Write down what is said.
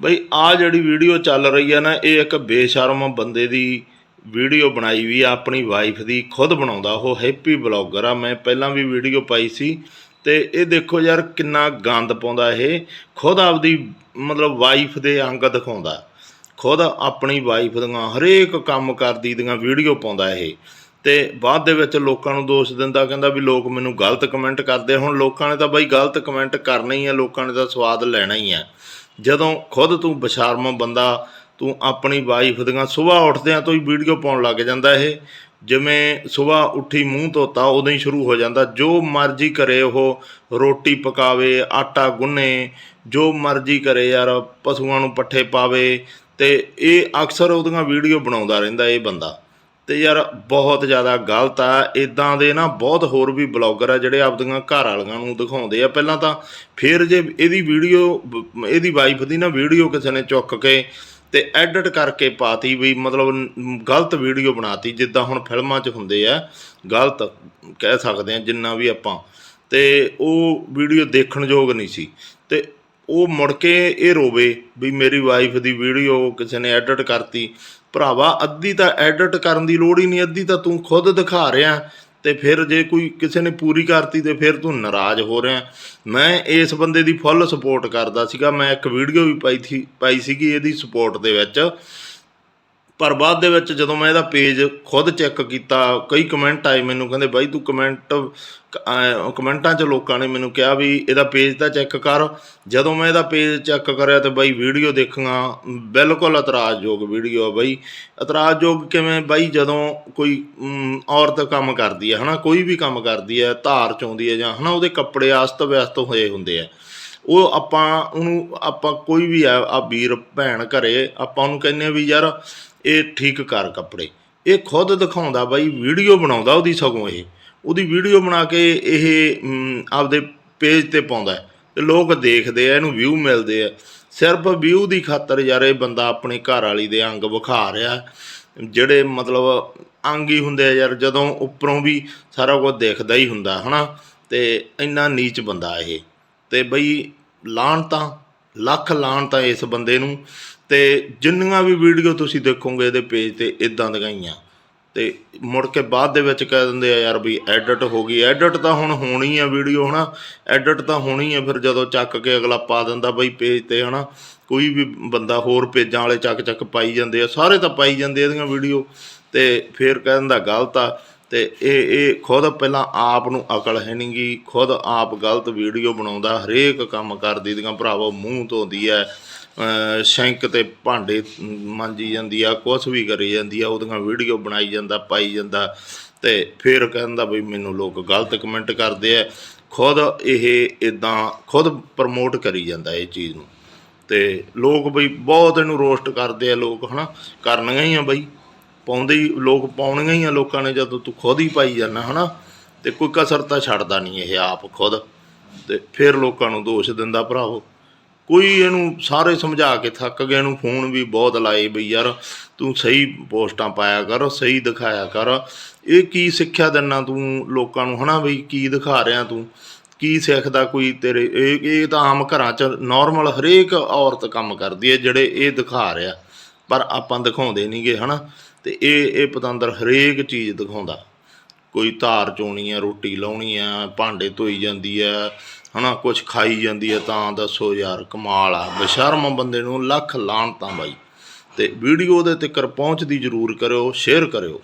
ਬਈ ਆ ਜਿਹੜੀ ਵੀਡੀਓ ਚੱਲ ਰਹੀ ਹੈ ਨਾ, ਇਹ ਇੱਕ ਬੇਸ਼ਰਮ ਬੰਦੇ ਦੀ ਵੀਡੀਓ ਬਣਾਈ ਵੀ ਆ, ਆਪਣੀ ਵਾਈਫ ਦੀ, ਖੁਦ ਬਣਾਉਂਦਾ, ਉਹ ਹੈਪੀ ਬਲੌਗਰ ਆ। ਮੈਂ ਪਹਿਲਾਂ ਵੀ ਵੀਡੀਓ ਪਾਈ ਸੀ ਤੇ ਇਹ ਦੇਖੋ ਯਾਰ, ਕਿੰਨਾ ਗੰਦ ਪਾਉਂਦਾ ਇਹ। ਖੁਦ ਆਪਦੀ, ਮਤਲਬ ਵਾਈਫ ਦੇ ਅੰਗ ਦਿਖਾਉਂਦਾ। ਖੁਦ ਆਪਣੀ ਵਾਈਫ ਦੀਆਂ ਹਰੇਕ ਕੰਮ ਕਰਦੀ ਦੀਆਂ ਵੀਡੀਓ ਪਾਉਂਦਾ ਇਹ। ਤੇ ਬਾਅਦ ਦੇ ਵਿੱਚ ਲੋਕਾਂ ਨੂੰ ਦੋਸ਼ ਦਿੰਦਾ, ਕਹਿੰਦਾ ਵੀ ਲੋਕ ਮੈਨੂੰ ਗਲਤ ਕਮੈਂਟ ਕਰਦੇ ਹੁਣ ਲੋਕਾਂ ਨੇ ਤਾਂ ਬਈ ਗਲਤ ਕਮੈਂਟ ਕਰਨਾ ਹੀ ਆ, ਲੋਕਾਂ ਨੇ ਤਾਂ ਸਵਾਦ ਲੈਣਾ ਹੀ ਆ। ਜਦੋਂ ਖੁਦ ਤੂੰ ਬਸ਼ਰਮ ਬੰਦਾ, ਤੂੰ ਆਪਣੀ ਵਾਈਫ ਦੀਆਂ ਸਵੇਰ ਉੱਠਦਿਆਂ ਤੋਂ ਹੀ ਵੀਡੀਓ ਪਾਉਣ ਲੱਗ ਜਾਂਦਾ ਇਹ। ਜਿਵੇਂ ਸਵੇਰ ਉੱਠੀ ਮੂੰਹ ਧੋਤਾ, ਉਦੋਂ ਹੀ ਸ਼ੁਰੂ ਹੋ ਜਾਂਦਾ। ਜੋ ਮਰਜ਼ੀ ਕਰੇ ਉਹ ਰੋਟੀ ਪਕਾਵੇ, ਆਟਾ ਗੁੰਨੇ, ਜੋ ਮਰਜ਼ੀ ਕਰੇ ਯਾਰ, ਪਸ਼ੂਆਂ ਨੂੰ ਪੱਠੇ ਪਾਵੇ, ਤੇ ਇਹ ਅਕਸਰ ਉਹਦੀਆਂ ਵੀਡੀਓ ਬਣਾਉਂਦਾ ਰਹਿੰਦਾ ਇਹ ਬੰਦਾ। ਤੇ ਯਾਰ ਬਹੁਤ ਜ਼ਿਆਦਾ ਗਲਤ ਆ। ਇਦਾਂ ਦੇ ਨਾ ਬਹੁਤ ਹੋਰ ਵੀ ਬਲੌਗਰ ਆ ਜਿਹੜੇ ਆਪਦੀਆਂ ਘਰ ਵਾਲੀਆਂ ਨੂੰ ਦਿਖਾਉਂਦੇ ਆ। ਪਹਿਲਾਂ ਤਾਂ ਫਿਰ ਜੇ ਇਹਦੀ ਵੀਡੀਓ, ਇਹਦੀ ਵਾਈਫ ਦੀ ਨਾ ਵੀਡੀਓ ਕਿਸੇ ਨੇ ਚੁੱਕ ਕੇ ਤੇ ਐਡਿਟ ਕਰਕੇ ਪਾਤੀ ਵੀ ਮਤਲਬ ਗਲਤ ਵੀਡੀਓ ਬਣਾਤੀ, ਜਿੱਦਾਂ ਹੁਣ ਫਿਲਮਾਂ 'ਚ ਹੁੰਦੇ ਆ, ਗਲਤ ਕਹਿ ਸਕਦੇ ਆ ਜਿੰਨਾ ਵੀ ਆਪਾਂ। ਤੇ ਉਹ ਵੀਡੀਓ ਦੇਖਣ ਯੋਗ ਨਹੀਂ ਸੀ। ਤੇ ਉਹ ਮੁੜ ਕੇ ਇਹ ਰੋਵੇ ਵੀ ਮੇਰੀ ਵਾਈਫ ਦੀ ਵੀਡੀਓ ਕਿਸੇ ਨੇ ਐਡਿਟ ਕਰਤੀ। ਭਰਾਵਾ, ਅੱਧੀ ਤਾਂ ਐਡਿਟ ਕਰਨ ਦੀ ਲੋੜ ਹੀ ਨਹੀਂ, ਅੱਧੀ ਤਾਂ ਤੂੰ ਖੁਦ ਦਿਖਾ ਰਿਹਾ। ਤੇ ਫਿਰ ਜੇ ਕੋਈ ਕਿਸੇ ਨੇ ਪੂਰੀ ਕਰਤੀ ਤੇ ਫਿਰ ਤੂੰ ਨਾਰਾਜ਼ ਹੋ ਰਿਹਾ। ਮੈਂ ਇਸ ਬੰਦੇ ਦੀ ਫੁੱਲ ਸਪੋਰਟ ਕਰਦਾ ਸੀਗਾ। ਮੈਂ ਇੱਕ ਵੀਡੀਓ ਵੀ ਪਾਈ ਸੀ ਪਾਈ ਸੀਗੀ ਇਹਦੀ ਸਪੋਰਟ ਦੇ ਵਿੱਚ। ਪਰ ਬਾਅਦ ਦੇ ਵਿੱਚ ਜਦੋਂ ਮੈਂ ਇਹਦਾ ਪੇਜ ਖੁਦ ਚੈੱਕ ਕੀਤਾ, ਕਈ ਕਮੈਂਟ ਆਏ ਮੈਨੂੰ, ਕਹਿੰਦੇ ਬਾਈ ਤੂੰ ਕਮੈਂਟ ਕਮੈਂਟਾਂ 'ਚ ਲੋਕਾਂ ਨੇ ਮੈਨੂੰ ਕਿਹਾ ਵੀ ਇਹਦਾ ਪੇਜ ਤਾਂ ਚੈੱਕ ਕਰ। ਜਦੋਂ ਮੈਂ ਇਹਦਾ ਪੇਜ ਚੈੱਕ ਕਰਿਆ ਤੇ ਬਾਈ ਵੀਡੀਓ ਦੇਖਾਂ ਬਿਲਕੁਲ ਇਤਰਾਜ਼ਯੋਗ ਵੀਡੀਓ ਆ ਬਾਈ। ਇਤਰਾਜ਼ਯੋਗ ਕਿਵੇਂ? ਬਾਈ ਜਦੋਂ ਕੋਈ ਔਰਤ ਕੰਮ ਕਰਦੀ ਹੈ, ਹਨਾ, ਕੋਈ ਵੀ ਕੰਮ ਕਰਦੀ ਹੈ, ਧਾਰ ਚੋਂਦੀ ਹੈ ਜਾਂ, ਹਨਾ, ਉਹਦੇ ਕੱਪੜੇ ਅਸਤ ਵਿਅਸਤ ਹੋਏ ਹੁੰਦੇ ਆ। ਉਹ ਆਪਾਂ ਉਹਨੂੰ, ਆਪਾਂ ਕੋਈ ਵੀ ਆ ਆ ਵੀਰ, ਭੈਣ ਘਰੇ, ਆਪਾਂ ਉਹਨੂੰ ਕਹਿੰਦੇ ਆ ਵੀ ਯਾਰ ਇਹ ਠੀਕ ਕਰ ਕੱਪੜੇ। ਇਹ ਖੁਦ ਦਿਖਾਉਂਦਾ ਬਾਈ, ਵੀਡੀਓ ਬਣਾਉਂਦਾ ਉਹਦੀ ਸਗੋਂ ਇਹ। ਉਹਦੀ ਵੀਡੀਓ ਬਣਾ ਕੇ ਇਹ ਆਪਦੇ ਪੇਜ ਤੇ ਪਾਉਂਦਾ ਹੈ ਤੇ ਲੋਕ ਦੇਖਦੇ ਆ, ਇਹਨੂੰ ਵਿਊ ਮਿਲਦੇ ਆ। ਸਿਰਫ ਵਿਊ ਦੀ ਖਾਤਰ ਯਾਰ ਇਹ ਬੰਦਾ ਆਪਣੀ ਘਰ ਵਾਲੀ ਦੇ ਅੰਗ ਵਿਖਾ ਰਿਹਾ ਜਿਹੜੇ ਮਤਲਬ ਅੰਗ ਹੀ ਹੁੰਦੇ ਆ ਯਾਰ, ਜਦੋਂ ਉੱਪਰੋਂ ਵੀ ਸਾਰਾ ਕੁਝ ਦੇਖਦਾ ਹੀ ਹੁੰਦਾ, ਹਨਾ? ਤੇ ਇੰਨਾ ਨੀਚ ਬੰਦਾ ਇਹ। ਤੇ ਬਈ ਲਾਹਣਤਾਂ ਲੱਖ ਲਾਹਣਤਾਂ ਇਸ ਬੰਦੇ ਨੂੰ ਤੇ ਜਿੰਨੀਆਂ ਵੀ ਵੀਡੀਓ ਤੁਸੀਂ ਦੇਖੋਗੇ ਇਹਦੇ ਪੇਜ ਤੇ ਇਦਾਂ ਦਿਖਾਈਆਂ। ਤੇ ਮੁੜ ਕੇ ਬਾਅਦ ਦੇ ਵਿੱਚ ਕਹਿ ਦਿੰਦੇ ਆ ਯਾਰ ਵੀ ਐਡਿਟ ਹੋ ਗਈ। ਐਡਿਟ ਤਾਂ ਹੁਣ ਹੋਣੀ ਆ ਵੀਡੀਓ ਹਨਾ। ਐਡਿਟ ਤਾਂ ਹੋਣੀ ਆ ਫਿਰ ਜਦੋਂ ਚੱਕ ਕੇ ਅਗਲਾ ਪਾ ਦਿੰਦਾ ਬਈ ਪੇਜ ਤੇ ਹਨਾ। ਕੋਈ ਵੀ ਬੰਦਾ ਹੋਰ ਪੇਜਾਂ ਵਾਲੇ ਚੱਕ ਚੱਕ ਪਾਈ ਜਾਂਦੇ ਆ। ਸਾਰੇ ਤਾਂ ਪਾਈ ਜਾਂਦੇ ਇਹਦੀਆਂ ਵੀਡੀਓ। ਤੇ ਫਿਰ ਕਹਿ ਦਿੰਦਾ ਗਲਤ ਆ। ਤੇ ਇਹ ਇਹ ਖੁਦ ਪਹਿਲਾਂ ਆਪ ਨੂੰ ਅਕਲ ਹੈ ਨਹੀਂਗੀ ਖੁਦ ਆਪ ਗਲਤ ਵੀਡੀਓ ਬਣਾਉਂਦਾ, ਹਰੇਕ ਕੰਮ ਕਰਦੀ ਦੀਆਂ ਭਰਾਵੋ ਮੂੰਹ ਧੋਂਦੀ ਐ ਸ਼ੈਂਕ ਤੇ ਭਾਂਡੇ ਮਾਂਜੀ ਜਾਂਦੀ ਆ, ਕੁਛ ਵੀ ਕਰੀ ਜਾਂਦੀ ਆ, ਉਹਦੀਆਂ ਵੀਡੀਓ ਬਣਾਈ ਜਾਂਦਾ, ਪਾਈ ਜਾਂਦਾ, ਤੇ ਫਿਰ ਕਹਿੰਦਾ ਬਈ ਮੈਨੂੰ ਲੋਕ ਗਲਤ ਕਮੈਂਟ ਕਰਦੇ ਆ ਖੁਦ ਇਹ ਇਦਾਂ ਖੁਦ ਪ੍ਰਮੋਟ ਕਰੀ ਜਾਂਦਾ ਇਹ ਚੀਜ਼ ਨੂੰ। ਤੇ ਲੋਕ ਬਈ ਬਹੁਤ ਇਹਨੂੰ ਰੋਸਟ ਕਰਦੇ ਆ ਲੋਕ, ਹਨਾ? ਕਰਨੀਆਂ ਹੀ ਆ ਬਈ। ਪਾਉਂਦੇ ਹੀ ਲੋਕ ਪਾਉਣੀਆਂ ਹੀ ਆ ਲੋਕਾਂ ਨੇ ਜਦੋਂ ਤੂੰ ਖੁਦ ਹੀ ਪਾਈ ਜਾਂਦਾ ਹਨਾ, ਤੇ ਕੋਈ ਕਸਰ ਤਾਂ ਛੱਡਦਾ ਨਹੀਂ ਇਹ ਆਪ ਖੁਦ, ਤੇ ਫਿਰ ਲੋਕਾਂ ਨੂੰ ਦੋਸ਼ ਦਿੰਦਾ ਭਰਾਵੋ ਕੋਈ ਇਹਨੂੰ ਸਾਰੇ ਸਮਝਾ ਕੇ ਥੱਕ ਗਏ ਇਹਨੂੰ ਫੋਨ ਵੀ ਬਹੁਤ ਲਾਏ ਬਈ ਯਾਰ ਤੂੰ ਸਹੀ ਪੋਸਟਾਂ ਪਾਇਆ ਕਰ, ਸਹੀ ਦਿਖਾਇਆ ਕਰ। ਇਹ ਕੀ ਸਿੱਖਿਆ ਦਿੰਨਾ ਤੂੰ ਲੋਕਾਂ ਨੂੰ ਹਨਾ ਬਈ, ਕੀ ਦਿਖਾ ਰਿਹਾ ਤੂੰ? ਕੀ ਸਿੱਖਦਾ ਕੋਈ ਤੇਰੇ? ਇਹ ਇਹ ਤਾਂ ਆਮ ਘਰਾਂ 'ਚ ਨਾਰਮਲ ਹਰੇਕ ਔਰਤ ਕੰਮ ਕਰਦੀ ਹੈ ਜਿਹੜੇ ਇਹ ਦਿਖਾ ਰਿਹਾ, ਪਰ ਆਪਾਂ ਦਿਖਾਉਂਦੇ ਨਹੀਂਗੇ ਹਨਾ। ਤੇ ਇਹ ਇਹ ਪਤੰਦਰ ਹਰੇਕ ਚੀਜ਼ ਦਿਖਾਉਂਦਾ। ਕੋਈ ਧਾਰ ਚੋਣੀ ਆ, ਰੋਟੀ ਲਾਉਣੀ ਆ, ਭਾਂਡੇ ਧੋਈ ਜਾਂਦੀ ਆ, ਹਨਾ ਕੁਝ ਖਾਈ ਜਾਂਦੀ ਆ, ਤਾਂ ਦੱਸੋ ਯਾਰ, ਕਮਾਲ ਆ। ਬਸ਼ਰਮ ਬੰਦੇ ਨੂੰ ਲੱਖ ਲਾਹਣਤਾਂ ਬਾਈ। ਤੇ ਵੀਡੀਓ ਦੇ ਤੱਕ ਪਹੁੰਚਦੀ ਜ਼ਰੂਰ ਕਰਿਓ, ਸ਼ੇਅਰ ਕਰਿਓ।